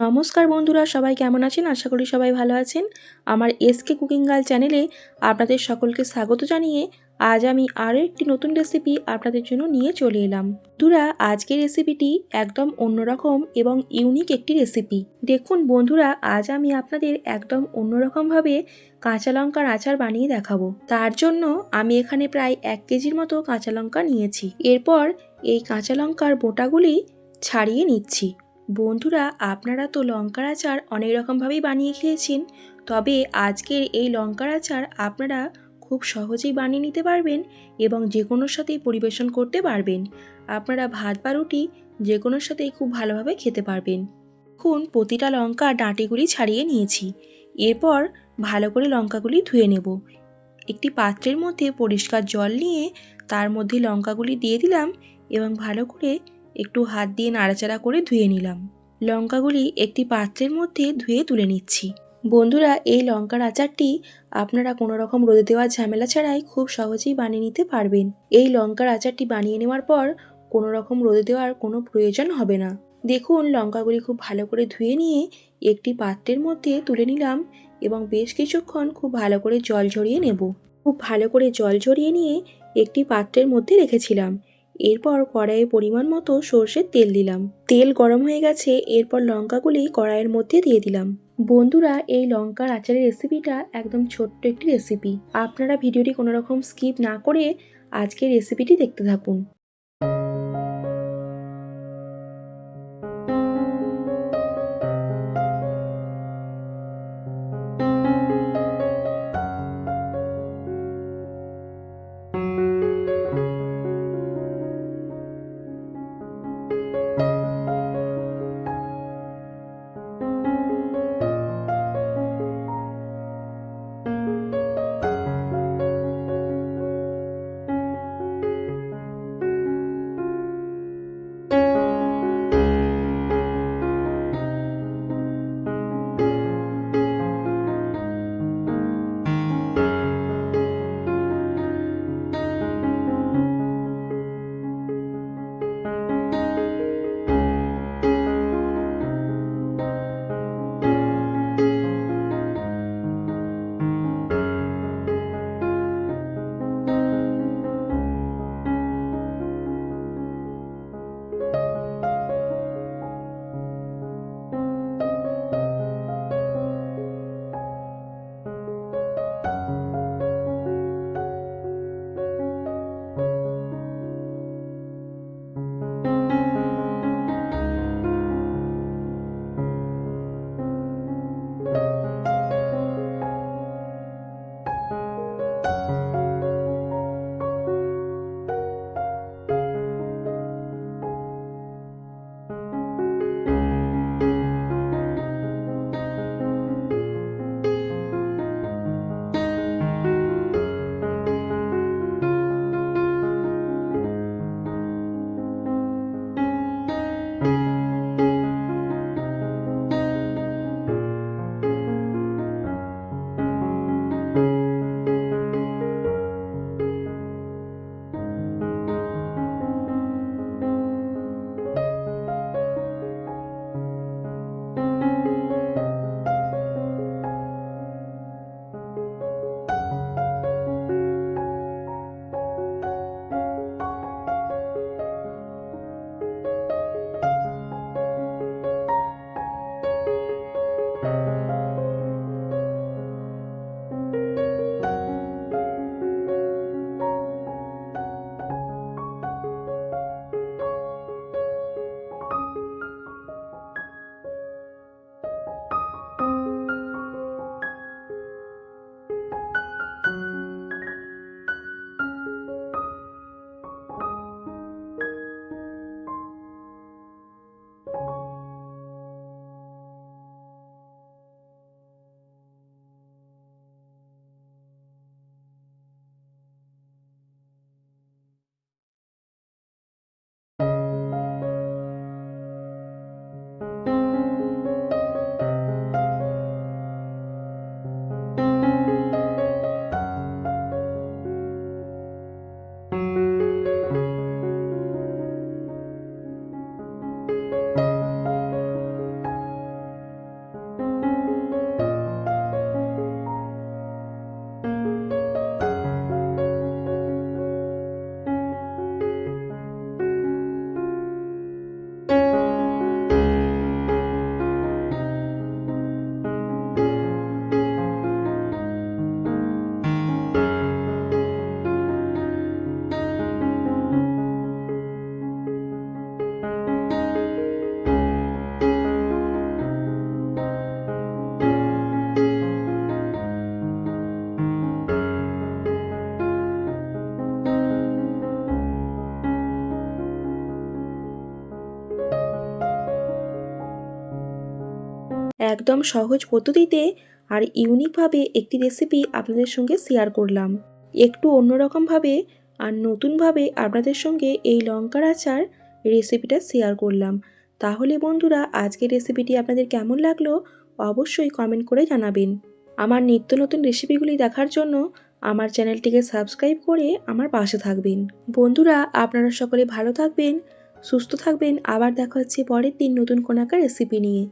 নমস্কার বন্ধুরা, সবাই কেমন আছেন? আশা করি সবাই ভালো আছেন। আমার এসকে কুকিং গার্ল চ্যানেলে আপনাদের সকলকে স্বাগত জানিয়ে আজ আমি আরও একটি নতুন রেসিপি আপনাদের জন্য নিয়ে চলে এলাম। বন্ধুরা, আজকের রেসিপিটি একদম অন্যরকম এবং ইউনিক একটি রেসিপি। দেখুন বন্ধুরা, আজ আমি আপনাদের একদম অন্যরকমভাবে কাঁচা লঙ্কার আচার বানিয়ে দেখাবো। তার জন্য আমি এখানে প্রায় এক কেজির মতো কাঁচা লঙ্কা নিয়েছি। এরপর এই কাঁচা লঙ্কার বোটাগুলি ছাড়িয়ে নিচ্ছি। বন্ধুরা, আপনারা তো লঙ্কার আচার অনেক রকমভাবেই বানিয়ে খেয়েছেন। তবে আজকের এই লঙ্কার আচার আপনারা খুব সহজেই বানিয়ে নিতে পারবেন এবং যে কোনোর সাথেই পরিবেশন করতে পারবেন। আপনারা ভাত বা রুটি যে কোনোর সাথেই খুব ভালোভাবে খেতে পারবেন। এখন প্রতিটা লঙ্কা ডাঁটিগুলি ছাড়িয়ে নিয়েছি। এরপর ভালো করে লঙ্কাগুলি ধুয়ে নেব। একটি পাত্রের মধ্যে পরিষ্কার জল নিয়ে তার মধ্যে লঙ্কাগুলি দিয়ে দিলাম এবং ভালো করে একটু হাত দিয়ে নাড়াচাড়া করে ধুয়ে নিলাম। লঙ্কাগুলি একটি পাত্রের মধ্যে ধুয়ে তুলে নিচ্ছি। বন্ধুরা, এই লঙ্কার আচারটি আপনারা কোনো রকম রোদে দেওয়ার ঝামেলা ছাড়াই খুব সহজেই বানিয়ে নিতে পারবেন। এই লঙ্কার আচারটি বানিয়ে নেওয়ার পর কোনো রকম রোদে দেওয়ার কোনো প্রয়োজন হবে না। দেখুন, লঙ্কাগুলি খুব ভালো করে ধুয়ে নিয়ে একটি পাত্রের মধ্যে তুলে নিলাম এবং বেশ কিছুক্ষণ খুব ভালো করে জল ঝরিয়ে নেব। খুব ভালো করে জল ঝরিয়ে নিয়ে একটি পাত্রের মধ্যে রেখেছিলাম। এরপর কড়াইয়ে পরিমাণ মতো সর্ষের তেল দিলাম। তেল গরম হয়ে গেছে, এরপর লঙ্কাগুলি কড়াইয়ের মধ্যে দিয়ে দিলাম। বন্ধুরা, এই লঙ্কার আচারের রেসিপিটা একদম ছোট্ট একটি রেসিপি। আপনারা ভিডিওটি কোনো রকম স্কিপ না করে আজকের রেসিপিটি দেখতে থাকুন। একদম সহজ পদ্ধতিতে আর ইউনিকভাবে একটি রেসিপি আপনাদের সঙ্গে শেয়ার করলাম। একটু অন্যরকমভাবে আর নতুনভাবে আপনাদের সঙ্গে এই লঙ্কার আচার রেসিপিটা শেয়ার করলাম। তাহলে বন্ধুরা, আজকের রেসিপিটি আপনাদের কেমন লাগল অবশ্যই কমেন্ট করে জানাবেন। আমার নিত্য নতুন রেসিপিগুলি দেখার জন্য আমার চ্যানেলটিকে সাবস্ক্রাইব করে আমার পাশে থাকবেন। বন্ধুরা, আপনারা সকলে ভালো থাকবেন, সুস্থ থাকবেন। আবার দেখা হচ্ছে পরের দিন নতুন কোনো একটা রেসিপি নিয়ে।